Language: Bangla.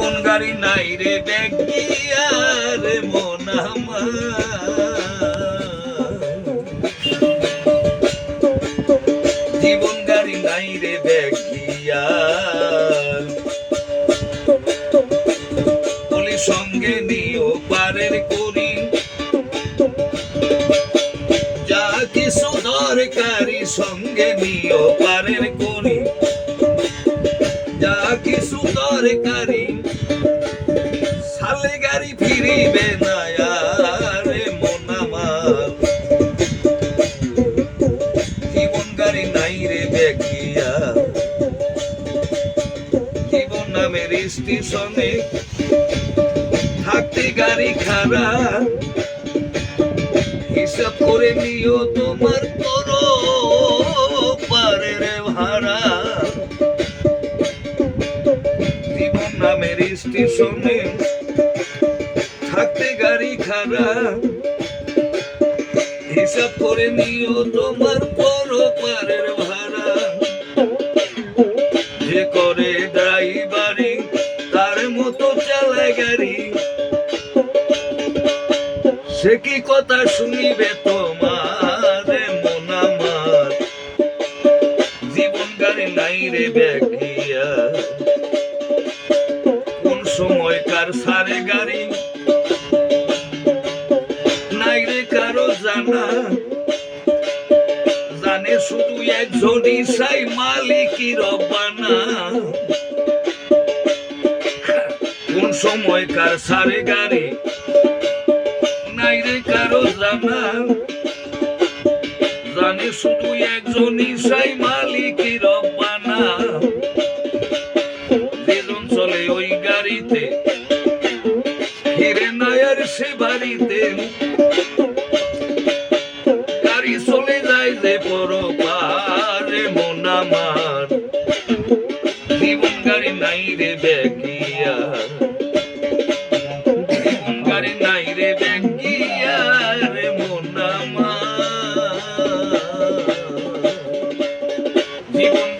জীবন গাড়ি নাই রে ব্যাগিয়ার মন জীবন গাড়ি নাই রে ব্যাগিয়ার বলি সঙ্গে নিও পারের করি। যা কিছু দরকারি সঙ্গে নিও পারের কিছু দরকারি সালে গাড়ি ফিরিবে না আরে মন আমার। গাড়ি নাই রে বেকিয়া জীবন নামের স্টেশনে থাকতে গাড়ি খারাপ। হিসাব করে নিও তোমার করো নামের স্টেশনে থাকতে গাড়ি খারাপ হিসাব করে নিও তোমার করো পারের ভাড়া। যে করে ড্রাইভারি তার মতো চালায় গাড়ি। সে কি কথা শুনিবে তোমার? মন আমার জীবন গাড়ি নাই রে ব্যাগিয়া কোন সময় কার সারে গাড়ি। নাই রে কারও জানা। জানে শুধু একজনই সাই মালিকি রব্বানা কোন সময় কার সারে গাড়ি? নাই রে কারও জানা। জানে শুধু একজনই সাই মালিকি রব্বানা সে বাড়িতে। গাড়ি চলে যায় যে পর পারে মন আমার। জীবন গাড়ি নাই রে ব্যাগিয়া। জীবন